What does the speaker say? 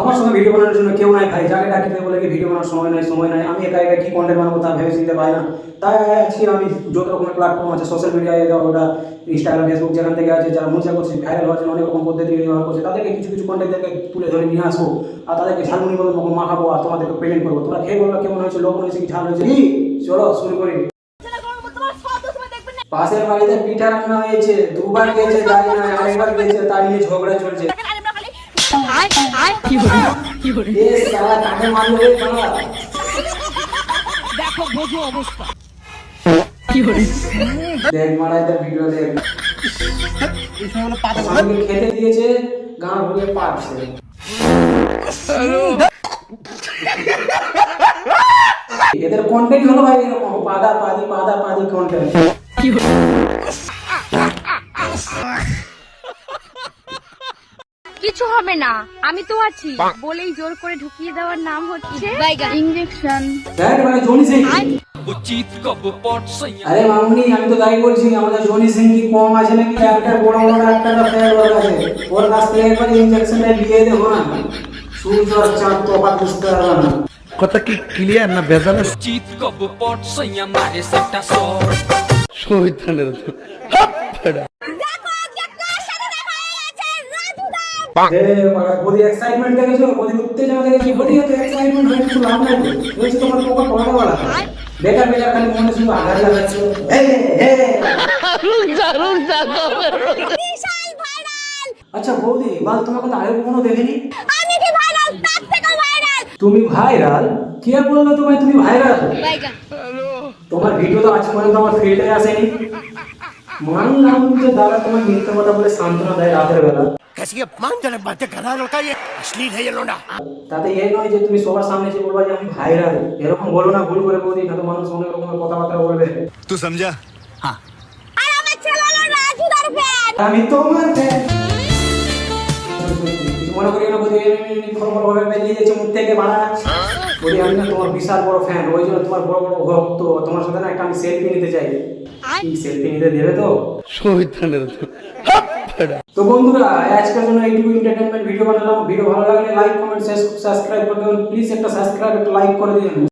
আমার সঙ্গে ভিডিও বানানোর জন্য কেউ নাই ভাই, যাকে ডাকি দেবে বলে কি ভিডিও বানানোর সময় নাই সময় নাই। আমি একা একা কি কন্টেন্ট বানাবো তা ভেবে চিনতে পারি না। তাই আজকে আমি যত রকমের প্ল্যাটফর্ম আছে সোশ্যাল মিডিয়ায় যাও ওটা ইনস্টাগ্রাম ফেসবুক যেখান থেকে আছে, যারা মজা করছে ভাইরাল হওয়ার জন্য অনেক রকম পদ্ধতি ব্যবহার করছে, তাদেরকে কিছু কিছু কন্টেন্টদেরকে তুলে ধরে নিয়ে আসব। আর তাদেরকে ঝালমুড়ি মতো মাখাবো আর তোমাদেরকে পেমেন্ট করব। তোমরা খেয়ে বলব কেমন হয়েছে লবণ হয়েছে কি, ঝাল হয়েছে কি? চলো শুরু করি। পাশের বাড়িতে পিঠা রান্না হয়েছে, দুবার গেছে জানি না? আরেকবার গেছে তার নিয়ে ঝগড়া চলছে। এ সালা কাকে মারলো রে বাবা দেখ মারাইতে ভিডিও দেখ আমাকে খেতে দিয়েছে গান ভরে পাচ্ছে এদের কন্টেন্ট হলো ভাই এরকম পাদা পাদি পাদা পাদি কন্টেন্ট কিছু হবে না। আমি তো আছি। বলেই জোর করে ঢুকিয়ে দেওয়ার নাম হচ্ছে ইঞ্জেকশন মানে আরে মামুনি আমি তো তাই বলছি আমাদের জনি সিং কি কম আছে নাকি? একটা বড় বড় একটা ফ্যান ওর কাছে। ওর কাছ থেকে একবার ইঞ্জেকশনটা নিয়ে দেবো না। সূর্য আর চাঁদ তফাৎ বুঝতে পারবে না। কথা কি ক্লিয়ার না এ বাবা, বডি এক্সাইটমেন্ট দেখেছ বডি উত্তেজনা দেখেছ বডি এত এক্সাইটমেন্ট হয়ে কিছু লাভ নাই বলছি তোমার পোকা পড়ানো বলা বেকার বেকার খালি মনে শুধু আঘাত লাগাচ্ছো। এ এ। আচ্ছা বৌদি বাল তোমাকে তো আগে কখনো দেখিনি? তুমি ভাইরাল কে বলল তোমায় তুমি ভাইরাল তোমার ভিডিও তো আজ পর্যন্ত আমার ফিল্ডে আসেনি। মানলাম যে দাদা তোমার মিথ্যে কথা বলে সান্ত্বনা দেয় রাতের বেলা। কাছে অপমানজনক বাজে ঘরানোর কাজে অশ্লীল হয়ে গেল না। তাতে এই নয় যে তুমি সবার সামনে এসে বলবা যে আমি ভাইরাল। এরকম বলো না ভুল করে বৌদি না তো মানুষ অনেক রকমের কথাবার্তা বলবে। তুই সমঝা? হ্যাঁ। আর আমার ছেলে রাজুদার ফ্যান আমি তোমার ফ্যান মনে করি না বৌদি ফোন করে ভাবে বেরিয়ে যাচ্ছে মুখ থেকে বাড়া বলি আমি না তোমার বিশাল বড় ফ্যান ওই জন্য তোমার বড় বড় ভক্ত। তোমার সাথে না একটা আমি সেলফি নিতে চাই। সেলফি নিতে দেবে তো? তো বন্ধুরা, আজকের জন্য এইটুকু এন্টারটেনমেন্ট ভিডিও বানালাম। ভিডিও ভালো লাগলে লাইক কমেন্ট সাবস্ক্রাইব করে দেবেন। প্লিজ একটা সাবস্ক্রাইব একটা লাইক করে দিন